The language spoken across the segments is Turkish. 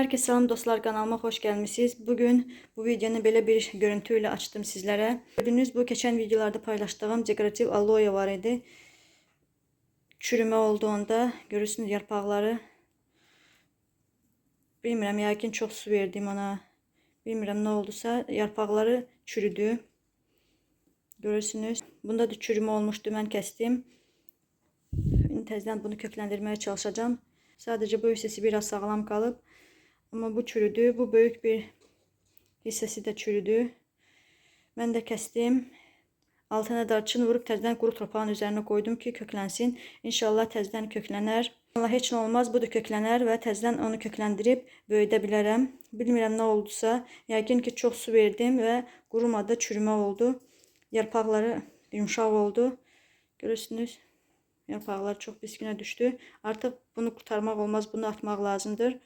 Herkese salam dostlar kanalıma hoş gelmişsiniz. Bugün bu videonu belə bir görüntüyle açtım sizlere. Gördüğünüz bu geçen videolarda paylaştığım dekoratif aloe var idi. Çürüme olduğunda görürsünüz yarpaqları. Bilmirəm, yəqin çox su verdim ona. Bilmirəm nə oldusa yarpaqları çürüdü. Görürsünüz. Bunda da çürüme olmuştu. Mən kəsdim. İndi təzədən bunu kökləndirməyə çalışacağım. Sadece bu hissesi biraz sağlam qalıb. Ama bu çürüdü. Bu büyük bir hissesi de çürüdü. Ben de kestim. Altına darçın vurup tezden kuru torpağın üzerine koydum ki köklensin. İnşallah tezden köklenər. Allah heç nə olmaz. Bu da köklənər və tezden onu kökləndirib böyüdə bilərəm. Bilmirəm nə oldusa. Yəqin ki çox su verdim və qurumadı, çürümə oldu. Yarpaqları yumşaq oldu. Görürsünüz. Yarpaqlar çox piskinə düşdü. Artıq bunu kurtarmaq olmaz. Bunu atmaq lazımdır.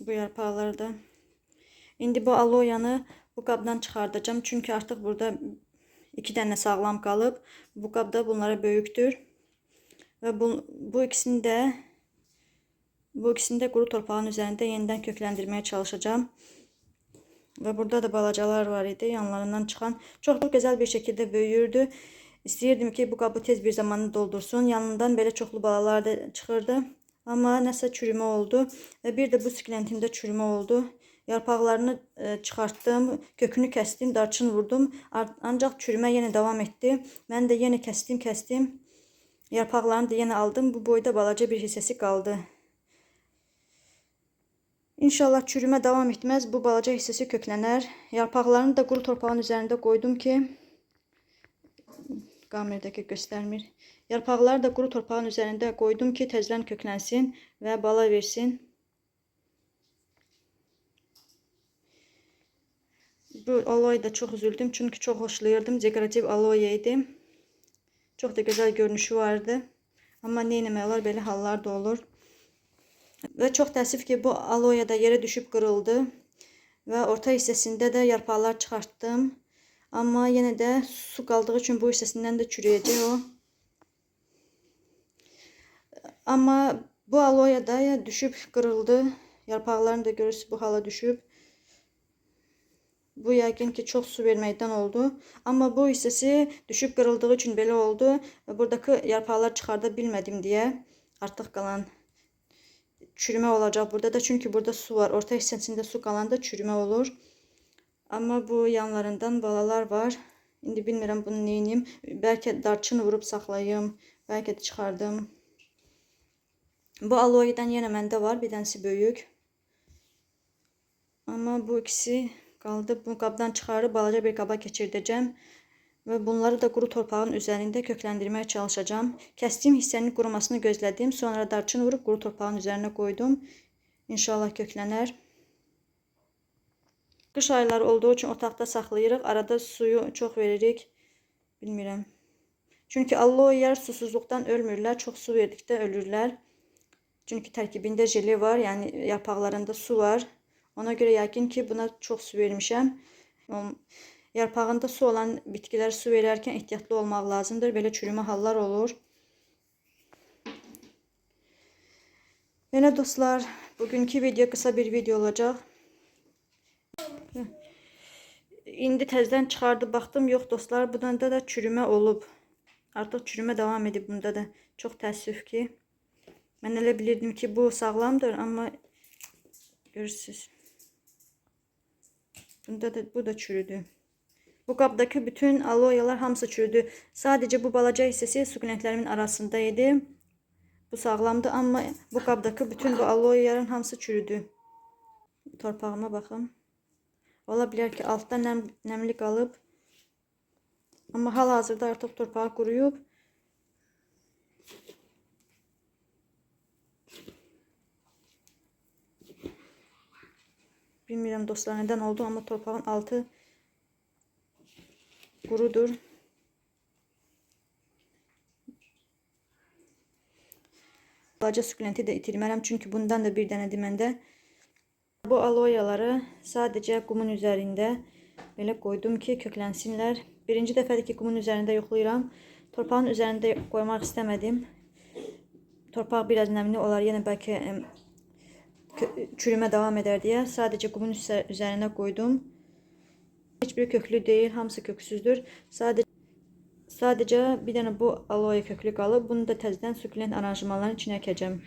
Bu yarpaqları da. İndi bu aloyanı bu qabdan çıxardacağım. Çünki artıq burada iki dənə sağlam qalıb. Bu qabda bunlara böyükdür. Və bu, bu ikisini də bu ikisini də quru torpağın üzərində yenidən kökləndirməyə çalışacağım. Və burada da balacalar var idi. Yanlarından çıxan çox çok gözəl bir şəkildə böyüyürdü. İstəyirdim ki bu qabı tez bir zamanı doldursun. Yanından belə çoxlu balalar da çıxırdı. Amma nəsə çürümə oldu və bir də bu sklentimdə çürümə oldu. Yarpaqlarını e, çıxartdım, kökünü kəsdim, darçın vurdum. Ancaq çürümə yenə davam etdi. Mən də yenə kəsdim, kəsdim. Yarpaqlarını da yenə aldım. Bu boyda balaca bir hissəsi qaldı. İnşallah çürümə davam etməz. Bu balaca hissəsi köklənər. Yarpaqlarını da quru torpağın üzərində qoydum ki, kameradaki göstermir. Yarpaqları da quru torpağın üzərində qoydum ki, tezdən köklənsin və bala versin. Bu aloe da çox üzüldüm çünki çox xoşlayırdım. Dekorativ aloe idi. Çox da gözəl görünüşü vardı. Amma nə etmək olar, belə hallar da olur. Və çox təəssüf ki, bu aloe da yerə düşüb qırıldı və orta hissəsində də yarpaqlar çıxartdım. Amma yenə də su qaldığı üçün bu hissəsindən də çürüyəcək o. Amma bu aloe da düşüb qırıldı. Yarpaqlarını da görürsünüz bu hala düşüb. Bu yəqin ki çox su verməkdən oldu. Amma bu hissəsi düşüb qırıldığı üçün belə oldu. Buradakı yarpaqlar çıxarda bilmədim deyə artıq qalan çürümə olacaq burada da. Çünki burada su var. Orta hissəsində su qalanda çürümə olur. Amma bu yanlarından balalar var. İndi bilmirəm bunu edeyim. Bəlkə darçın vurub saxlayım. Bəlkə də çıxardım. Bu aloe'dən yenə məndə var. Bir dənəsi böyük. Amma bu ikisi qaldı. Bu qabdan çıxarıb balaca bir qaba keçirdəcəm. Və bunları da quru torpağın üzərində kökləndirməyə çalışacağım. Kəsdiyim hissənin qurumasını gözlədim. Sonra darçın vurub quru torpağın üzərinə qoydum. İnşallah köklənər. Qış ayları olduğu üçün otaqda saxlayırıq. Arada suyu çox veririk. Bilmirəm. Çünki aloelər susuzluqdan ölmürlər. Çox su verdikdə ölürlər. Çünki tərkibində jeli var, yəni yarpaqlarında su var. Ona görə yəqin ki, buna çox su vermişəm. Yarpağında su olan bitkilər su verərkən ehtiyatlı olmaq lazımdır. Belə çürümə hallar olur. Belə dostlar, bugünkü video qısa bir video olacaq. İndi təzdən çıxardı baxdım. Yox dostlar, bunda da çürümə olub. Artıq çürümə davam edib bunda da. Çox təəssüf ki. Mən elə bilirdim ki, bu sağlamdır, amma görürsüz. Bunda da bu da çürüdü. Bu qabdakı bütün aloyalar hamısı çürüdü. Sadəcə bu balaca hissəsi sukulentlerimin arasında idi. Bu sağlamdı, amma bu qabdakı bütün bu aloyaların hamısı çürüdü. Torpağıma baxın. Ola bilər ki, altda nəm, nəmli qalıb. Amma hal-hazırda artıq torpağı quruyub. Bilmirəm dostlar nədən oldu, amma torpağın altı qurudur. Balaca sukulenti də itirmərəm, çünki bundan da bir dənədir məndə. Bu aloyaları sadəcə qumun üzərində belə qoydum ki, köklənsinlər. Birinci dəfədir ki, qumun üzərində yoxlayıram. Torpağın üzərində qoymaq istəmədim. torpaq biraz nəmli olar, yenə bəlkə edər deyə sadəcə qumun üstə- üzərinə qoydum. Heç biri köklü deyil, hamısı köksüzdür. Sadəcə sadəcə bir dənə bu aloe köklü qalıb. Bunu da təzədən sukulent aranjmanların içinə əkəcəm.